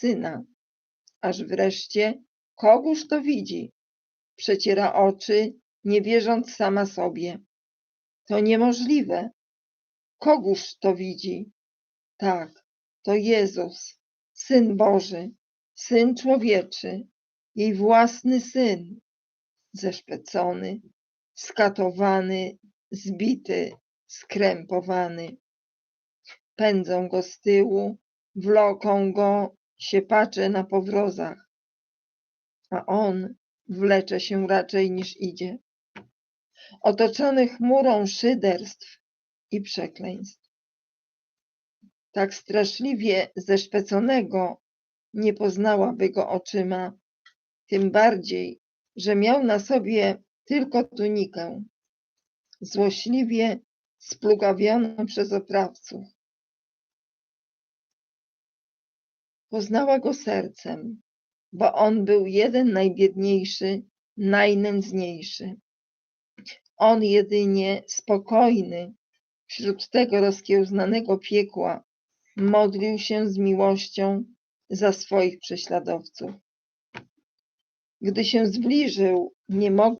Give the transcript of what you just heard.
syna. Aż wreszcie kogóż to widzi? Przeciera oczy, nie wierząc sama sobie. To niemożliwe. Kogóż to widzi? Tak, to Jezus, Syn Boży, Syn Człowieczy, jej własny Syn, zeszpecony, skatowany, zbity, skrępowany. Pędzą go z tyłu, wloką go, siepacze na powrozach, a on wlecze się raczej niż idzie. Otoczony chmurą szyderstw i przekleństw. Tak straszliwie zeszpeconego nie poznałaby go oczyma, tym bardziej, że miał na sobie tylko tunikę, złośliwie splugawioną przez oprawców. Poznała go sercem, bo on był jeden najbiedniejszy, najnędzniejszy. On jedynie spokojny wśród tego rozkiełznanego piekła modlił się z miłością za swoich prześladowców. Gdy się zbliżył, nie mogła